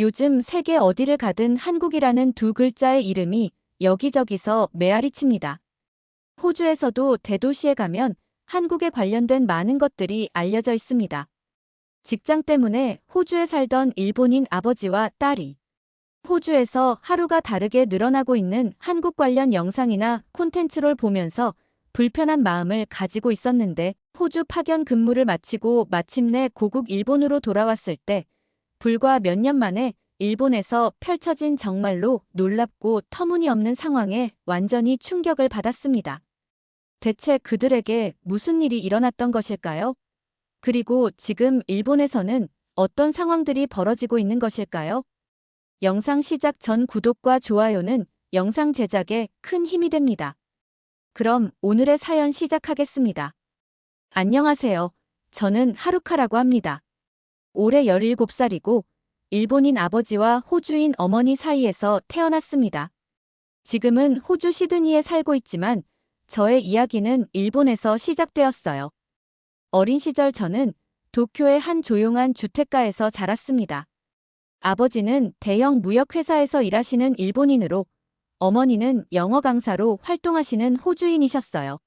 요즘 세계 어디를 가든 한국이라는 두 글자의 이름이 여기저기서 메아리 칩니다. 호주에서도 대도시에 가면 한국에 관련된 많은 것들이 알려져 있습니다. 직장 때문에 호주에 살던 일본인 아버지와 딸이 호주에서 하루가 다르게 늘어나고 있는 한국 관련 영상이나 콘텐츠를 보면서 불편한 마음을 가지고 있었는데 호주 파견 근무를 마치고 마침내 고국 일본으로 돌아왔을 때 불과 몇 년 만에 일본에서 펼쳐진 정말로 놀랍고 터무니없는 상황에 완전히 충격을 받았습니다. 대체 그들에게 무슨 일이 일어났던 것일까요? 그리고 지금 일본에서는 어떤 상황들이 벌어지고 있는 것일까요? 영상 시작 전 구독과 좋아요는 영상 제작에 큰 힘이 됩니다. 그럼 오늘의 사연 시작하겠습니다. 안녕하세요. 저는 하루카라고 합니다. 올해 17살이고 일본인 아버지와 호주인 어머니 사이에서 태어났습니다. 지금은 호주 시드니에 살고 있지만 저의 이야기는 일본에서 시작되었어요. 어린 시절 저는 도쿄의 한 조용한 주택가에서 자랐습니다. 아버지는 대형 무역회사에서 일하시는 일본인으로 어머니는 영어 강사로 활동하시는 호주인이셨어요.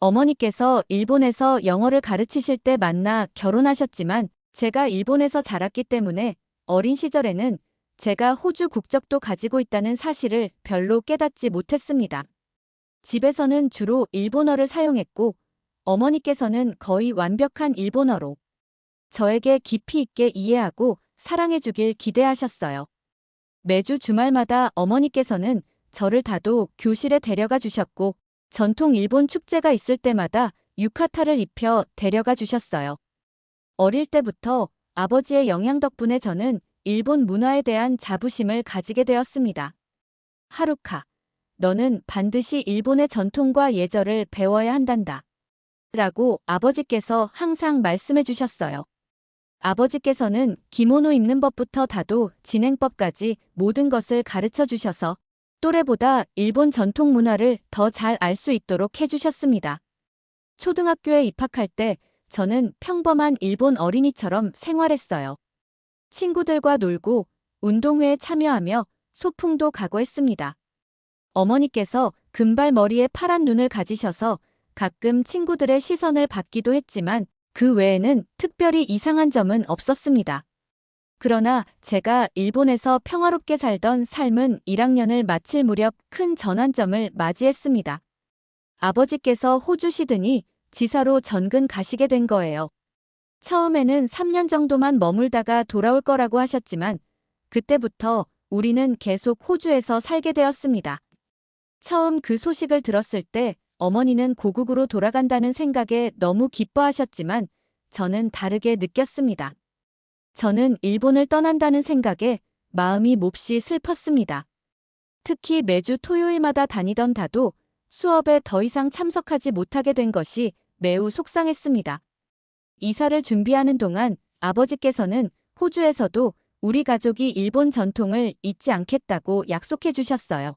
어머니께서 일본에서 영어를 가르치실 때 만나 결혼하셨지만 제가 일본에서 자랐기 때문에 어린 시절에는 제가 호주 국적도 가지고 있다는 사실을 별로 깨닫지 못했습니다. 집에서는 주로 일본어를 사용했고 어머니께서는 거의 완벽한 일본어로 저에게 깊이 있게 이해하고 사랑해주길 기대하셨어요. 매주 주말마다 어머니께서는 저를 다도 교실에 데려가 주셨고 전통 일본 축제가 있을 때마다 유카타를 입혀 데려가 주셨어요. 어릴 때부터 아버지의 영향 덕분에 저는 일본 문화에 대한 자부심을 가지게 되었습니다. 하루카, 너는 반드시 일본의 전통과 예절을 배워야 한단다. 라고 아버지께서 항상 말씀해 주셨어요. 아버지께서는 기모노 입는 법부터 다도 진행법까지 모든 것을 가르쳐 주셔서 또래보다 일본 전통 문화를 더 잘 알 수 있도록 해주셨습니다. 초등학교에 입학할 때 저는 평범한 일본 어린이처럼 생활했어요. 친구들과 놀고 운동회에 참여하며 소풍도 가고 했습니다. 어머니께서 금발 머리에 파란 눈을 가지셔서 가끔 친구들의 시선을 받기도 했지만 그 외에는 특별히 이상한 점은 없었습니다. 그러나 제가 일본에서 평화롭게 살던 삶은 1학년을 마칠 무렵 큰 전환점을 맞이했습니다. 아버지께서 호주 시드니 지사로 전근 가시게 된 거예요. 처음에는 3년 정도만 머물다가 돌아올 거라고 하셨지만 그때부터 우리는 계속 호주에서 살게 되었습니다. 처음 그 소식을 들었을 때 어머니는 고국으로 돌아간다는 생각에 너무 기뻐하셨지만 저는 다르게 느꼈습니다. 저는 일본을 떠난다는 생각에 마음이 몹시 슬펐습니다. 특히 매주 토요일마다 다니던 다도 수업에 더 이상 참석하지 못하게 된 것이 매우 속상했습니다. 이사를 준비하는 동안 아버지께서는 호주에서도 우리 가족이 일본 전통을 잊지 않겠다고 약속해 주셨어요.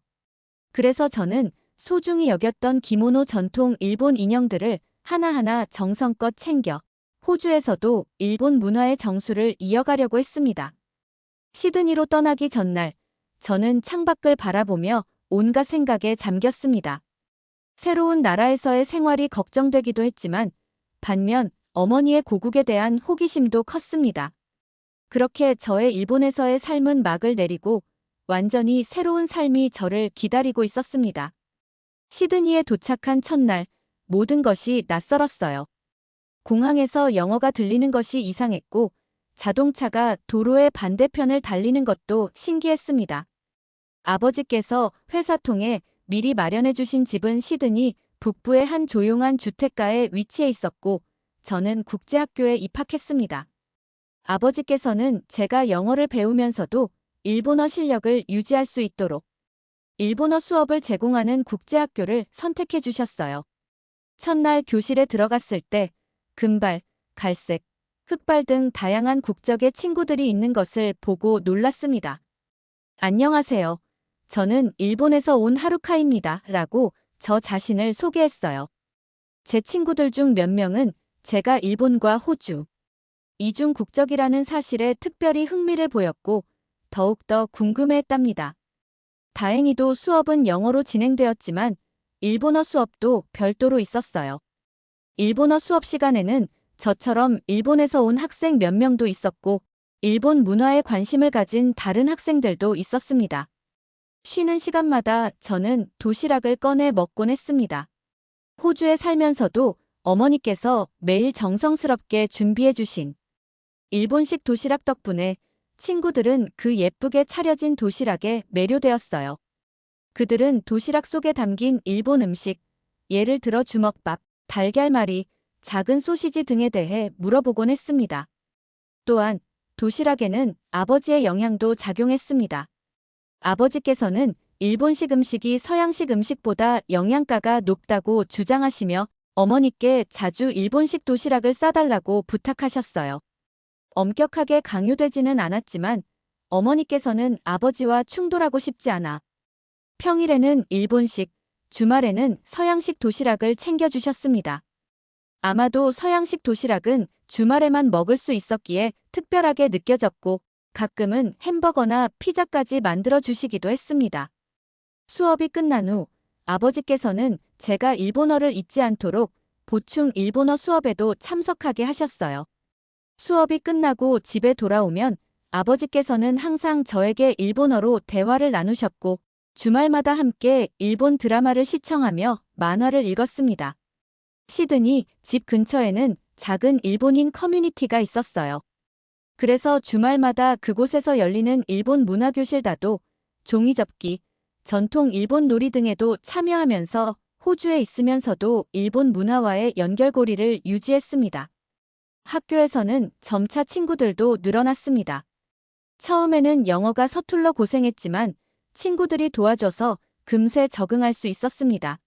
그래서 저는 소중히 여겼던 기모노 전통 일본 인형들을 하나하나 정성껏 챙겨 호주에서도 일본 문화의 정수를 이어가려고 했습니다. 시드니로 떠나기 전날 저는 창밖을 바라보며 온갖 생각에 잠겼습니다. 새로운 나라에서의 생활이 걱정되기도 했지만 반면 어머니의 고국에 대한 호기심도 컸습니다. 그렇게 저의 일본에서의 삶은 막을 내리고 완전히 새로운 삶이 저를 기다리고 있었습니다. 시드니에 도착한 첫날 모든 것이 낯설었어요. 공항에서 영어가 들리는 것이 이상했고 자동차가 도로의 반대편을 달리는 것도 신기했습니다. 아버지께서 회사 통해 미리 마련해 주신 집은 시드니 북부의 한 조용한 주택가에 위치해 있었고 저는 국제학교에 입학했습니다. 아버지께서는 제가 영어를 배우면서도 일본어 실력을 유지할 수 있도록 일본어 수업을 제공하는 국제학교를 선택해 주셨어요. 첫날 교실에 들어갔을 때 금발, 갈색, 흑발 등 다양한 국적의 친구들이 있는 것을 보고 놀랐습니다. 안녕하세요. 저는 일본에서 온 하루카입니다. 라고 저 자신을 소개했어요. 제 친구들 중 몇 명은 제가 일본과 호주, 이중 국적이라는 사실에 특별히 흥미를 보였고 더욱더 궁금해했답니다. 다행히도 수업은 영어로 진행되었지만 일본어 수업도 별도로 있었어요. 일본어 수업 시간에는 저처럼 일본에서 온 학생 몇 명도 있었고 일본 문화에 관심을 가진 다른 학생들도 있었습니다. 쉬는 시간마다 저는 도시락을 꺼내 먹곤 했습니다. 호주에 살면서도 어머니께서 매일 정성스럽게 준비해 주신 일본식 도시락 덕분에 친구들은 그 예쁘게 차려진 도시락에 매료되었어요. 그들은 도시락 속에 담긴 일본 음식, 예를 들어 주먹밥, 달걀말이, 작은 소시지 등에 대해 물어보곤 했습니다. 또한 도시락에는 아버지의 영향도 작용했습니다. 아버지께서는 일본식 음식이 서양식 음식보다 영양가가 높다고 주장하시며 어머니께 자주 일본식 도시락을 싸달라고 부탁하셨어요. 엄격하게 강요되지는 않았지만 어머니께서는 아버지와 충돌하고 싶지 않아 평일에는 일본식, 주말에는 서양식 도시락을 챙겨주셨습니다. 아마도 서양식 도시락은 주말에만 먹을 수 있었기에 특별하게 느껴졌고 가끔은 햄버거나 피자까지 만들어 주시기도 했습니다. 수업이 끝난 후 아버지께서는 제가 일본어를 잊지 않도록 보충 일본어 수업에도 참석하게 하셨어요. 수업이 끝나고 집에 돌아오면 아버지께서는 항상 저에게 일본어로 대화를 나누셨고 주말마다 함께 일본 드라마를 시청하며 만화를 읽었습니다. 시드니 집 근처에는 작은 일본인 커뮤니티가 있었어요. 그래서 주말마다 그곳에서 열리는 일본 문화교실 다도 종이접기, 전통 일본 놀이 등에도 참여하면서 호주에 있으면서도 일본 문화와의 연결고리를 유지했습니다. 학교에서는 점차 친구들도 늘어났습니다. 처음에는 영어가 서툴러 고생했지만 친구들이 도와줘서 금세 적응할 수 있었습니다.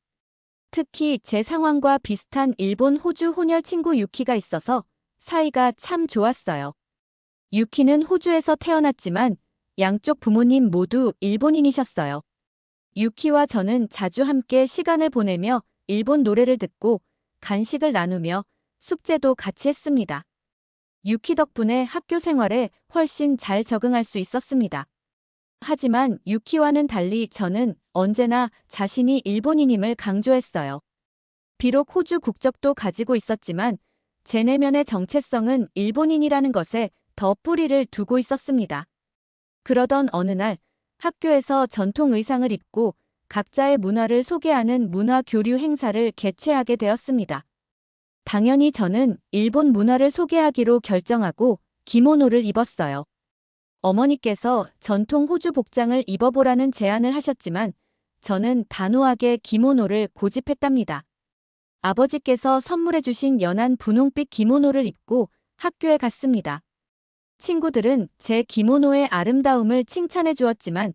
특히 제 상황과 비슷한 일본 호주 혼혈 친구 유키가 있어서 사이가 참 좋았어요. 유키는 호주에서 태어났지만 양쪽 부모님 모두 일본인이셨어요. 유키와 저는 자주 함께 시간을 보내며 일본 노래를 듣고 간식을 나누며 숙제도 같이 했습니다. 유키 덕분에 학교 생활에 훨씬 잘 적응할 수 있었습니다. 하지만 유키와는 달리 저는 언제나 자신이 일본인임을 강조했어요. 비록 호주 국적도 가지고 있었지만 제 내면의 정체성은 일본인이라는 것에 더 뿌리를 두고 있었습니다. 그러던 어느 날 학교에서 전통 의상을 입고 각자의 문화를 소개하는 문화 교류 행사를 개최하게 되었습니다. 당연히 저는 일본 문화를 소개하기로 결정하고 기모노를 입었어요. 어머니께서 전통 호주 복장을 입어보라는 제안을 하셨지만 저는 단호하게 기모노를 고집했답니다. 아버지께서 선물해주신 연한 분홍빛 기모노를 입고 학교에 갔습니다. 친구들은 제 기모노의 아름다움을 칭찬해 주었지만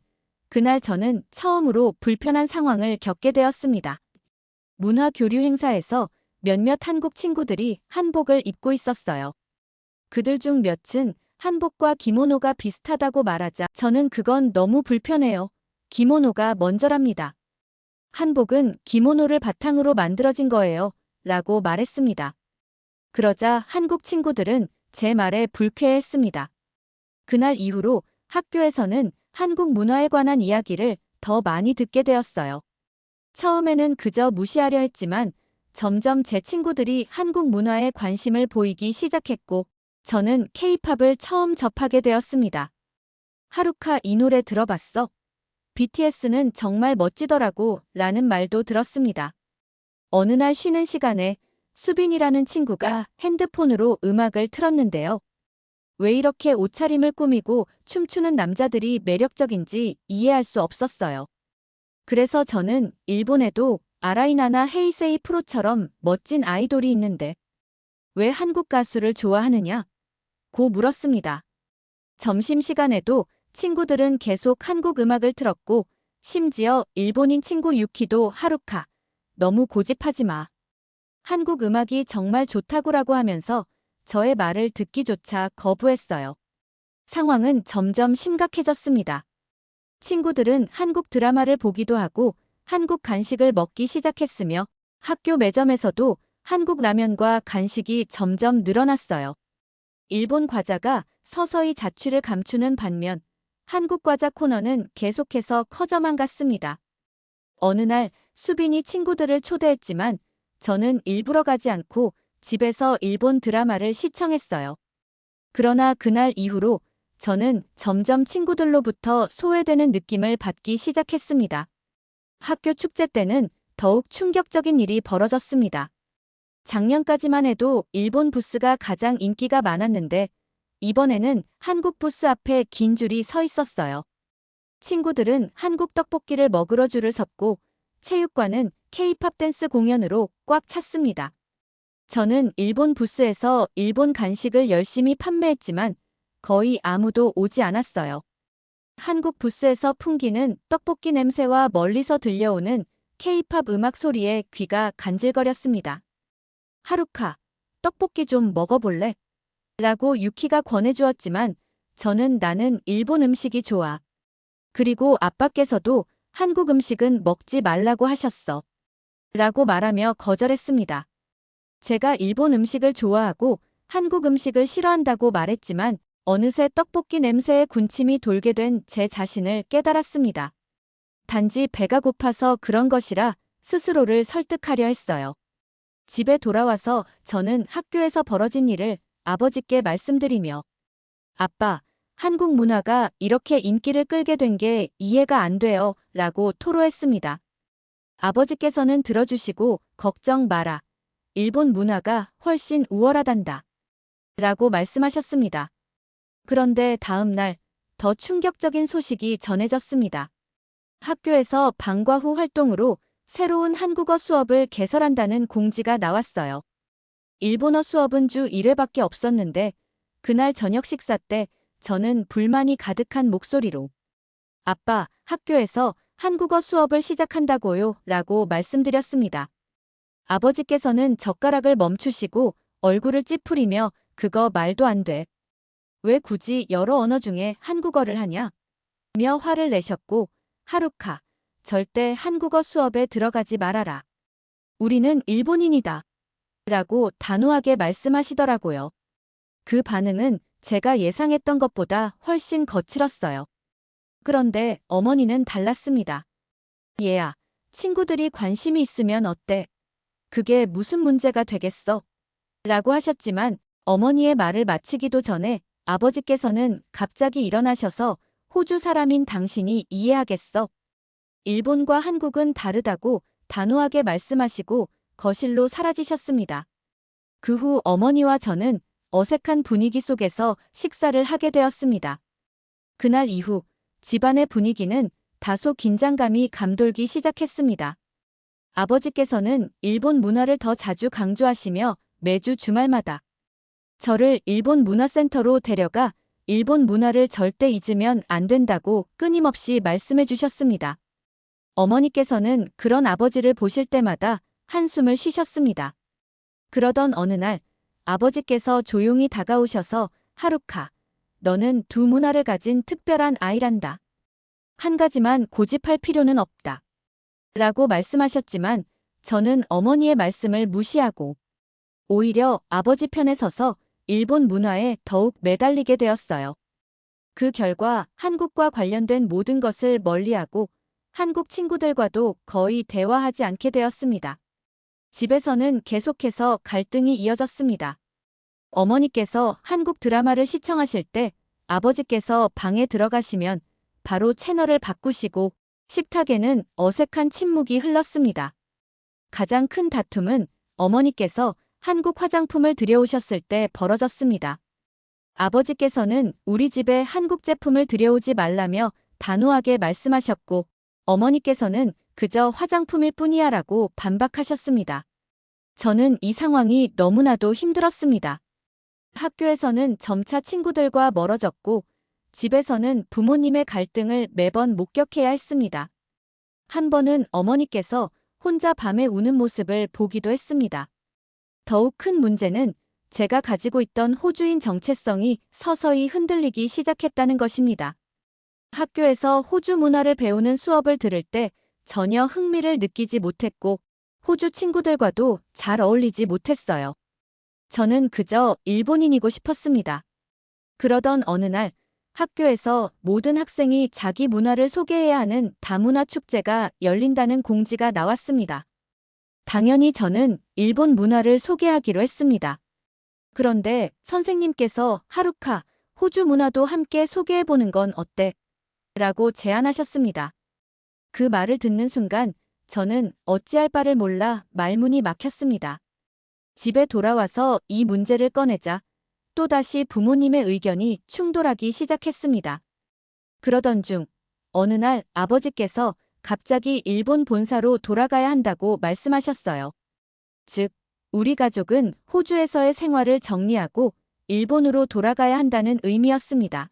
그날 저는 처음으로 불편한 상황을 겪게 되었습니다. 문화 교류 행사에서 몇몇 한국 친구들이 한복을 입고 있었어요. 그들 중 몇은 한복과 기모노가 비슷하다고 말하자 저는 그건 너무 불편해요. 기모노가 먼저랍니다. 한복은 기모노를 바탕으로 만들어진 거예요. 라고 말했습니다. 그러자 한국 친구들은 제 말에 불쾌했습니다. 그날 이후로 학교에서는 한국 문화에 관한 이야기를 더 많이 듣게 되었어요. 처음에는 그저 무시하려 했지만 점점 제 친구들이 한국 문화에 관심을 보이기 시작했고 저는 케이팝을 처음 접하게 되었습니다. 하루카 이 노래 들어봤어? BTS는 정말 멋지더라고 라는 말도 들었습니다. 어느 날 쉬는 시간에 수빈이라는 친구가 핸드폰으로 음악을 틀었는데요. 왜 이렇게 옷차림을 꾸미고 춤추는 남자들이 매력적인지 이해할 수 없었어요. 그래서 저는 일본에도 아라이나나 헤이세이 프로처럼 멋진 아이돌이 있는데 왜 한국 가수를 좋아하느냐? 고 물었습니다. 점심시간에도 친구들은 계속 한국 음악을 틀었고 심지어 일본인 친구 유키도 하루카 너무 고집하지 마. 한국 음악이 정말 좋다고라고 하면서 저의 말을 듣기조차 거부했어요. 상황은 점점 심각해졌습니다. 친구들은 한국 드라마를 보기도 하고 한국 간식을 먹기 시작했으며 학교 매점에서도 한국 라면과 간식이 점점 늘어났어요. 일본 과자가 서서히 자취를 감추는 반면 한국 과자 코너는 계속해서 커져만 갔습니다. 어느 날 수빈이 친구들을 초대했지만 저는 일부러 가지 않고 집에서 일본 드라마를 시청했어요. 그러나 그날 이후로 저는 점점 친구들로부터 소외되는 느낌을 받기 시작했습니다. 학교 축제 때는 더욱 충격적인 일이 벌어졌습니다. 작년까지만 해도 일본 부스가 가장 인기가 많았는데 이번에는 한국 부스 앞에 긴 줄이 서 있었어요. 친구들은 한국 떡볶이를 먹으러 줄을 섰고 체육관은 K-팝 댄스 공연으로 꽉 찼습니다. 저는 일본 부스에서 일본 간식을 열심히 판매했지만 거의 아무도 오지 않았어요. 한국 부스에서 풍기는 떡볶이 냄새와 멀리서 들려오는 K-팝 음악 소리에 귀가 간질거렸습니다. 하루카, 떡볶이 좀 먹어볼래? 라고 유키가 권해주었지만 저는 나는 일본 음식이 좋아. 그리고 아빠께서도 한국 음식은 먹지 말라고 하셨어. 라고 말하며 거절했습니다. 제가 일본 음식을 좋아하고 한국 음식을 싫어한다고 말했지만 어느새 떡볶이 냄새에 군침이 돌게 된 제 자신을 깨달았습니다. 단지 배가 고파서 그런 것이라 스스로를 설득하려 했어요. 집에 돌아와서 저는 학교에서 벌어진 일을 아버지께 말씀드리며 아빠, 한국 문화가 이렇게 인기를 끌게 된 게 이해가 안 돼요. 라고 토로했습니다. 아버지께서는 들어주시고 걱정 마라. 일본 문화가 훨씬 우월하단다. 라고 말씀하셨습니다. 그런데 다음 날 더 충격적인 소식이 전해졌습니다. 학교에서 방과 후 활동으로 새로운 한국어 수업을 개설한다는 공지가 나왔어요. 일본어 수업은 주 1회밖에 없었는데 그날 저녁 식사 때 저는 불만이 가득한 목소리로 아빠, 학교에서 한국어 수업을 시작한다고요 라고 말씀드렸습니다. 아버지께서는 젓가락을 멈추시고 얼굴을 찌푸리며 그거 말도 안 돼. 왜 굳이 여러 언어 중에 한국어를 하냐? 며 화를 내셨고 하루카, 절대 한국어 수업에 들어가지 말아라. 우리는 일본인이다. 라고 단호하게 말씀하시더라고요. 그 반응은 제가 예상했던 것보다 훨씬 거칠었어요. 그런데 어머니는 달랐습니다. 얘야, 친구들이 관심이 있으면 어때? 그게 무슨 문제가 되겠어? 라고 하셨지만 어머니의 말을 마치기도 전에 아버지께서는 갑자기 일어나셔서 호주 사람인 당신이 이해하겠어. 일본과 한국은 다르다고 단호하게 말씀하시고 거실로 사라지셨습니다. 그 후 어머니와 저는 어색한 분위기 속에서 식사를 하게 되었습니다. 그날 이후 집안의 분위기는 다소 긴장감이 감돌기 시작했습니다. 아버지께서는 일본 문화를 더 자주 강조하시며 매주 주말마다 저를 일본 문화센터로 데려가 일본 문화를 절대 잊으면 안 된다고 끊임없이 말씀해 주셨습니다. 어머니께서는 그런 아버지를 보실 때마다 한숨을 쉬셨습니다. 그러던 어느 날 아버지께서 조용히 다가오셔서 하루카, 너는 두 문화를 가진 특별한 아이란다. 한 가지만 고집할 필요는 없다. 라고 말씀하셨지만 저는 어머니의 말씀을 무시하고 오히려 아버지 편에 서서 일본 문화에 더욱 매달리게 되었어요. 그 결과 한국과 관련된 모든 것을 멀리하고 한국 친구들과도 거의 대화하지 않게 되었습니다. 집에서는 계속해서 갈등이 이어졌습니다. 어머니께서 한국 드라마를 시청하실 때 아버지께서 방에 들어가시면 바로 채널을 바꾸시고 식탁에는 어색한 침묵이 흘렀습니다. 가장 큰 다툼은 어머니께서 한국 화장품을 들여오셨을 때 벌어졌습니다. 아버지께서는 우리 집에 한국 제품을 들여오지 말라며 단호하게 말씀하셨고 어머니께서는 그저 화장품일 뿐이야 라고 반박하셨습니다. 저는 이 상황이 너무나도 힘들었습니다. 학교에서는 점차 친구들과 멀어졌고 집에서는 부모님의 갈등을 매번 목격해야 했습니다. 한 번은 어머니께서 혼자 밤에 우는 모습을 보기도 했습니다. 더욱 큰 문제는 제가 가지고 있던 호주인 정체성이 서서히 흔들리기 시작했다는 것입니다. 학교에서 호주 문화를 배우는 수업을 들을 때 전혀 흥미를 느끼지 못했고 호주 친구들과도 잘 어울리지 못했어요. 저는 그저 일본인이고 싶었습니다. 그러던 어느 날 학교에서 모든 학생이 자기 문화를 소개해야 하는 다문화 축제가 열린다는 공지가 나왔습니다. 당연히 저는 일본 문화를 소개하기로 했습니다. 그런데 선생님께서 하루카, 호주 문화도 함께 소개해보는 건 어때? 라고 제안하셨습니다. 그 말을 듣는 순간 저는 어찌할 바를 몰라 말문이 막혔습니다. 집에 돌아와서 이 문제를 꺼내자 또다시 부모님의 의견이 충돌하기 시작했습니다. 그러던 중 어느 날 아버지께서 갑자기 일본 본사로 돌아가야 한다고 말씀하셨어요. 즉, 우리 가족은 호주에서의 생활을 정리하고 일본으로 돌아가야 한다는 의미였습니다.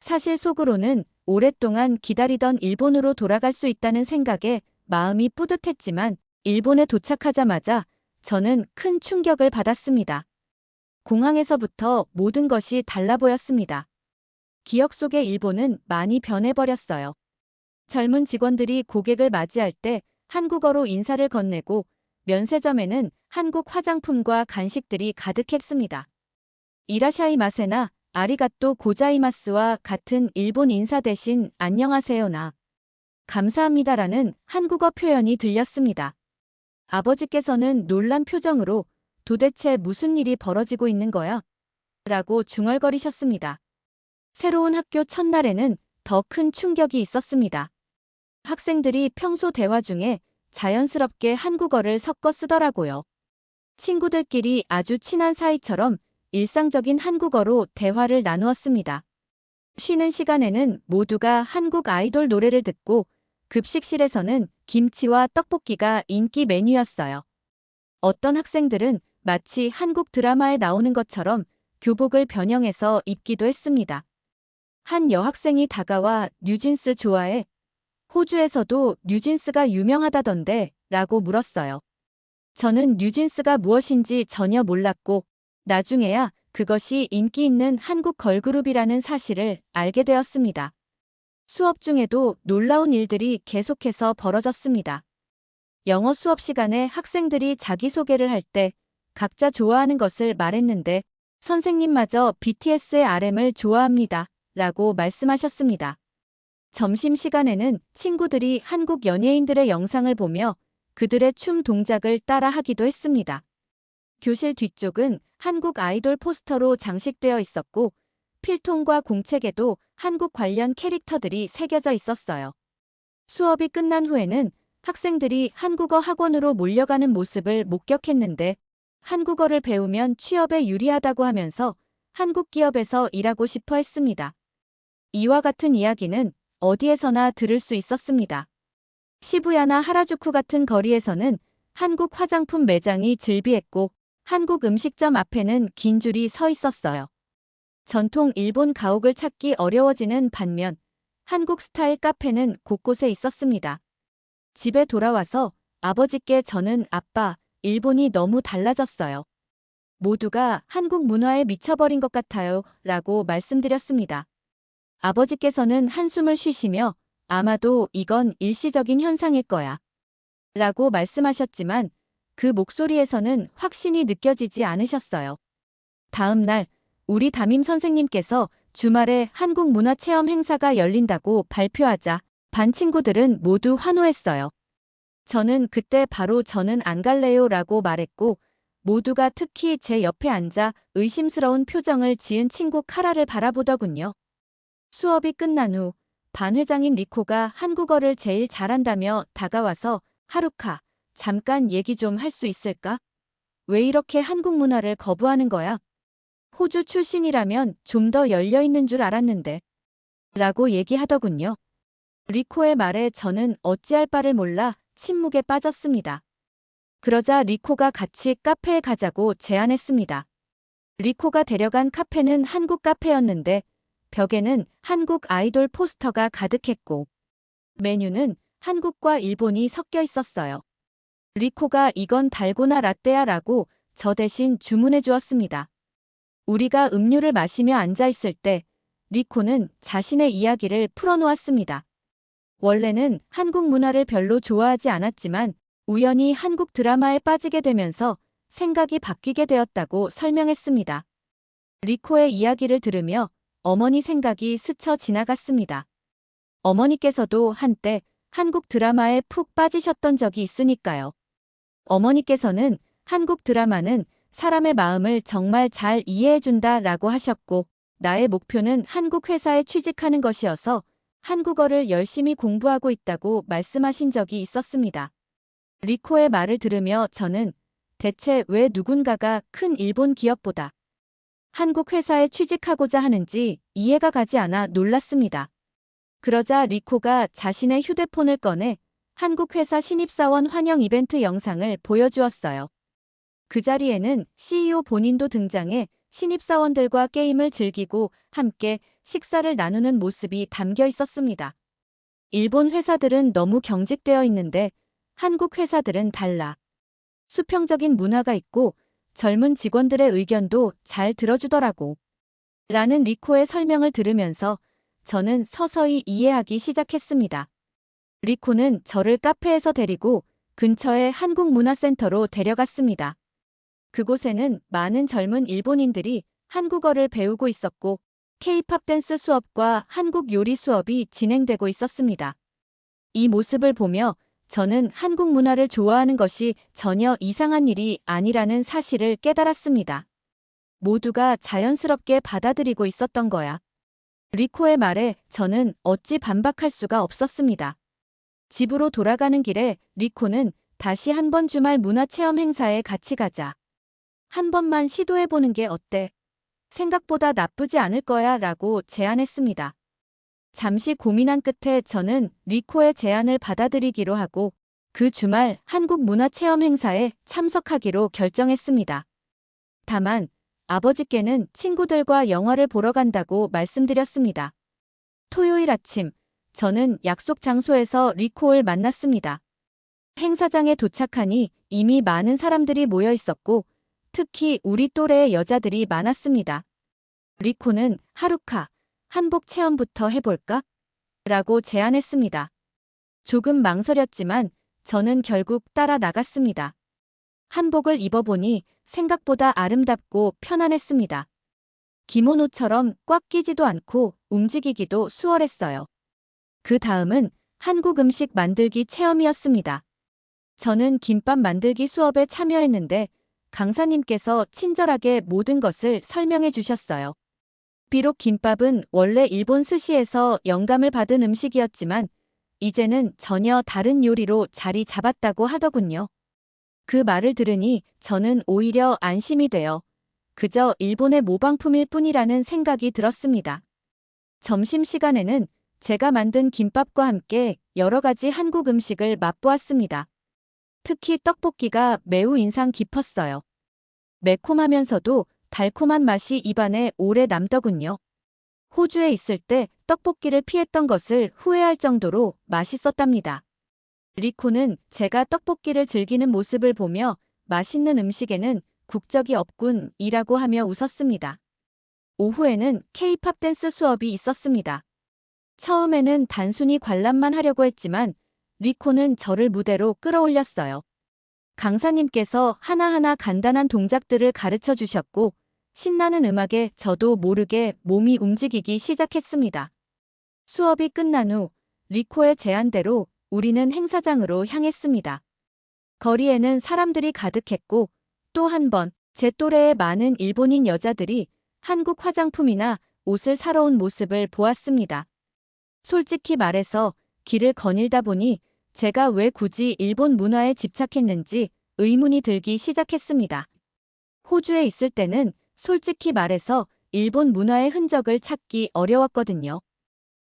사실 속으로는 오랫동안 기다리던 일본으로 돌아갈 수 있다는 생각에 마음이 뿌듯했지만 일본에 도착하자마자 저는 큰 충격을 받았습니다. 공항에서부터 모든 것이 달라 보였습니다. 기억 속의 일본은 많이 변해버렸어요. 젊은 직원들이 고객을 맞이할 때 한국어로 인사를 건네고 면세점에는 한국 화장품과 간식들이 가득했습니다. 이라샤이 마세나 아리가또 고자이마스와 같은 일본 인사 대신 안녕하세요나 감사합니다라는 한국어 표현이 들렸습니다. 아버지께서는 놀란 표정으로 도대체 무슨 일이 벌어지고 있는 거야? 라고 중얼거리셨습니다. 새로운 학교 첫날에는 더 큰 충격이 있었습니다. 학생들이 평소 대화 중에 자연스럽게 한국어를 섞어 쓰더라고요. 친구들끼리 아주 친한 사이처럼 일상적인 한국어로 대화를 나누었습니다. 쉬는 시간에는 모두가 한국 아이돌 노래를 듣고 급식실에서는 김치와 떡볶이가 인기 메뉴였어요. 어떤 학생들은 마치 한국 드라마에 나오는 것처럼 교복을 변형해서 입기도 했습니다. 한 여학생이 다가와 뉴진스 좋아해? 호주에서도 뉴진스가 유명하다던데 라고 물었어요. 저는 뉴진스가 무엇인지 전혀 몰랐고 나중에야 그것이 인기 있는 한국 걸그룹이라는 사실을 알게 되었습니다. 수업 중에도 놀라운 일들이 계속해서 벌어졌습니다. 영어 수업 시간에 학생들이 자기소개를 할 때 각자 좋아하는 것을 말했는데 선생님마저 BTS의 RM을 좋아합니다. 라고 말씀하셨습니다. 점심시간에는 친구들이 한국 연예인들의 영상을 보며 그들의 춤 동작을 따라 하기도 했습니다. 교실 뒤쪽은 한국 아이돌 포스터로 장식되어 있었고 필통과 공책에도 한국 관련 캐릭터들이 새겨져 있었어요. 수업이 끝난 후에는 학생들이 한국어 학원으로 몰려가는 모습을 목격했는데 한국어를 배우면 취업에 유리하다고 하면서 한국 기업에서 일하고 싶어 했습니다. 이와 같은 이야기는 어디에서나 들을 수 있었습니다. 시부야나 하라주쿠 같은 거리에서는 한국 화장품 매장이 즐비했고 한국 음식점 앞에는 긴 줄이 서 있었어요. 전통 일본 가옥을 찾기 어려워지는 반면 한국 스타일 카페는 곳곳에 있었습니다. 집에 돌아와서 아버지께 저는 아빠, 일본이 너무 달라졌어요. 모두가 한국 문화에 미쳐버린 것 같아요. 라고 말씀드렸습니다. 아버지께서는 한숨을 쉬시며 아마도 이건 일시적인 현상일 거야. 라고 말씀하셨지만 그 목소리에서는 확신이 느껴지지 않으셨어요. 다음 날 우리 담임 선생님께서 주말에 한국 문화체험 행사가 열린다고 발표하자 반 친구들은 모두 환호했어요. 저는 그때 바로 저는 안 갈래요 라고 말했고 모두가 특히 제 옆에 앉아 의심스러운 표정을 지은 친구 카라를 바라보더군요. 수업이 끝난 후 반 회장인 리코가 한국어를 제일 잘한다며 다가와서 하루카, 잠깐 얘기 좀 할 수 있을까? 왜 이렇게 한국 문화를 거부하는 거야? 호주 출신이라면 좀 더 열려있는 줄 알았는데. 라고 얘기하더군요. 리코의 말에 저는 어찌할 바를 몰라 침묵에 빠졌습니다. 그러자 리코가 같이 카페에 가자고 제안했습니다. 리코가 데려간 카페는 한국 카페였는데 벽에는 한국 아이돌 포스터가 가득했고 메뉴는 한국과 일본이 섞여 있었어요. 리코가 이건 달고나 라떼야 라고 저 대신 주문해 주었습니다. 우리가 음료를 마시며 앉아 있을 때 리코는 자신의 이야기를 풀어놓았습니다. 원래는 한국 문화를 별로 좋아하지 않았지만 우연히 한국 드라마에 빠지게 되면서 생각이 바뀌게 되었다고 설명했습니다. 리코의 이야기를 들으며 어머니 생각이 스쳐 지나갔습니다. 어머니께서도 한때 한국 드라마에 푹 빠지셨던 적이 있으니까요. 어머니께서는 한국 드라마는 사람의 마음을 정말 잘 이해해준다 라고 하셨고, 나의 목표는 한국 회사에 취직하는 것이어서 한국어를 열심히 공부하고 있다고 말씀하신 적이 있었습니다. 리코의 말을 들으며 저는 대체 왜 누군가가 큰 일본 기업보다 한국 회사에 취직하고자 하는지 이해가 가지 않아 놀랐습니다. 그러자 리코가 자신의 휴대폰을 꺼내 한국 회사 신입사원 환영 이벤트 영상을 보여주었어요. 그 자리에는 CEO 본인도 등장해 신입사원들과 게임을 즐기고 함께 식사를 나누는 모습이 담겨 있었습니다. 일본 회사들은 너무 경직되어 있는데 한국 회사들은 달라. 수평적인 문화가 있고 젊은 직원들의 의견도 잘 들어주더라고. 라는 리코의 설명을 들으면서 저는 서서히 이해하기 시작했습니다. 리코는 저를 카페에서 데리고 근처의 한국문화센터로 데려갔습니다. 그곳에는 많은 젊은 일본인들이 한국어를 배우고 있었고 K-팝 댄스 수업과 한국 요리 수업이 진행되고 있었습니다. 이 모습을 보며 저는 한국 문화를 좋아하는 것이 전혀 이상한 일이 아니라는 사실을 깨달았습니다. 모두가 자연스럽게 받아들이고 있었던 거야. 리코의 말에 저는 어찌 반박할 수가 없었습니다. 집으로 돌아가는 길에 리코는 다시 한번 주말 문화체험 행사에 같이 가자. 한 번만 시도해보는 게 어때? 생각보다 나쁘지 않을 거야 라고 제안했습니다. 잠시 고민한 끝에 저는 리코의 제안을 받아들이기로 하고 그 주말 한국 문화체험 행사에 참석하기로 결정했습니다. 다만 아버지께는 친구들과 영화를 보러 간다고 말씀드렸습니다. 토요일 아침, 저는 약속 장소에서 리코를 만났습니다. 행사장에 도착하니 이미 많은 사람들이 모여 있었고 특히 우리 또래의 여자들이 많았습니다. 리코는 하루카, 한복 체험부터 해볼까? 라고 제안했습니다. 조금 망설였지만 저는 결국 따라 나갔습니다. 한복을 입어보니 생각보다 아름답고 편안했습니다. 기모노처럼 꽉 끼지도 않고 움직이기도 수월했어요. 그 다음은 한국 음식 만들기 체험이었습니다. 저는 김밥 만들기 수업에 참여했는데 강사님께서 친절하게 모든 것을 설명해 주셨어요. 비록 김밥은 원래 일본 스시에서 영감을 받은 음식이었지만 이제는 전혀 다른 요리로 자리 잡았다고 하더군요. 그 말을 들으니 저는 오히려 안심이 되어 그저 일본의 모방품일 뿐이라는 생각이 들었습니다. 점심시간에는 제가 만든 김밥과 함께 여러 가지 한국 음식을 맛보았습니다. 특히 떡볶이가 매우 인상 깊었어요. 매콤하면서도 달콤한 맛이 입안에 오래 남더군요. 호주에 있을 때 떡볶이를 피했던 것을 후회할 정도로 맛있었답니다. 리코는 제가 떡볶이를 즐기는 모습을 보며 맛있는 음식에는 국적이 없군 이라고 하며 웃었습니다. 오후에는 K-팝 댄스 수업이 있었습니다. 처음에는 단순히 관람만 하려고 했지만 리코는 저를 무대로 끌어올렸어요. 강사님께서 하나하나 간단한 동작들을 가르쳐 주셨고 신나는 음악에 저도 모르게 몸이 움직이기 시작했습니다. 수업이 끝난 후 리코의 제안대로 우리는 행사장으로 향했습니다. 거리에는 사람들이 가득했고 또 한 번 제 또래의 많은 일본인 여자들이 한국 화장품이나 옷을 사러 온 모습을 보았습니다. 솔직히 말해서 길을 거닐다 보니 제가 왜 굳이 일본 문화에 집착했는지 의문이 들기 시작했습니다. 호주에 있을 때는 솔직히 말해서 일본 문화의 흔적을 찾기 어려웠거든요.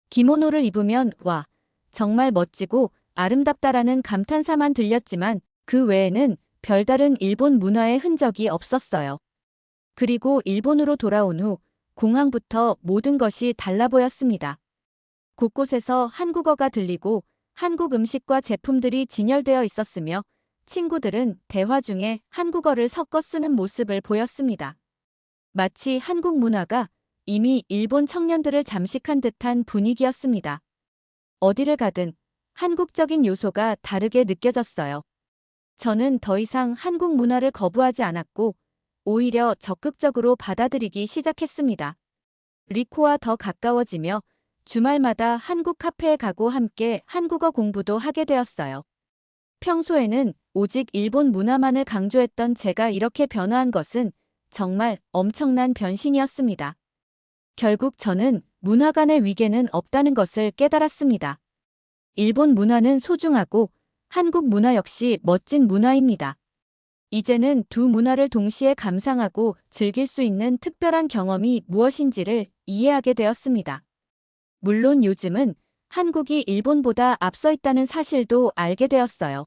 기모노를 입으면 와, 정말 멋지고 아름답다라는 감탄사만 들렸지만 그 외에는 별다른 일본 문화의 흔적이 없었어요. 그리고 일본으로 돌아온 후 공항부터 모든 것이 달라 보였습니다. 곳곳에서 한국어가 들리고 한국 음식과 제품들이 진열되어 있었으며 친구들은 대화 중에 한국어를 섞어 쓰는 모습을 보였습니다. 마치 한국 문화가 이미 일본 청년들을 잠식한 듯한 분위기였습니다. 어디를 가든 한국적인 요소가 다르게 느껴졌어요. 저는 더 이상 한국 문화를 거부하지 않았고 오히려 적극적으로 받아들이기 시작했습니다. 리코와 더 가까워지며 주말마다 한국 카페에 가고 함께 한국어 공부도 하게 되었어요. 평소에는 오직 일본 문화만을 강조했던 제가 이렇게 변화한 것은 정말 엄청난 변신이었습니다. 결국 저는 문화 간의 위계는 없다는 것을 깨달았습니다. 일본 문화는 소중하고 한국 문화 역시 멋진 문화입니다. 이제는 두 문화를 동시에 감상하고 즐길 수 있는 특별한 경험이 무엇인지를 이해하게 되었습니다. 물론 요즘은 한국이 일본보다 앞서 있다는 사실도 알게 되었어요.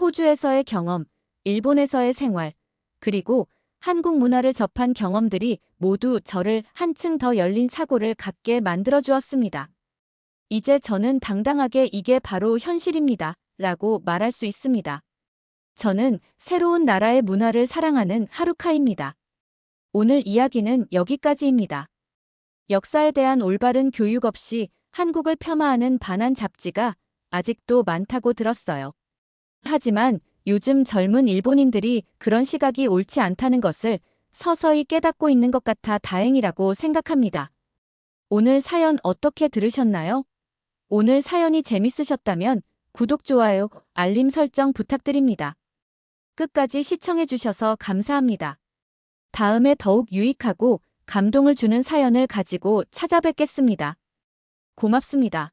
호주에서의 경험, 일본에서의 생활, 그리고 한국 문화를 접한 경험들이 모두 저를 한층 더 열린 사고를 갖게 만들어 주었습니다. 이제 저는 당당하게 이게 바로 현실입니다. 라고 말할 수 있습니다. 저는 새로운 나라의 문화를 사랑하는 하루카입니다. 오늘 이야기는 여기까지입니다. 역사에 대한 올바른 교육 없이 한국을 폄하하는 반한 잡지가 아직도 많다고 들었어요. 하지만 요즘 젊은 일본인들이 그런 시각이 옳지 않다는 것을 서서히 깨닫고 있는 것 같아 다행이라고 생각합니다. 오늘 사연 어떻게 들으셨나요? 오늘 사연이 재밌으셨다면 구독, 좋아요, 알림 설정 부탁드립니다. 끝까지 시청해주셔서 감사합니다. 다음에 더욱 유익하고 감동을 주는 사연을 가지고 찾아뵙겠습니다. 고맙습니다.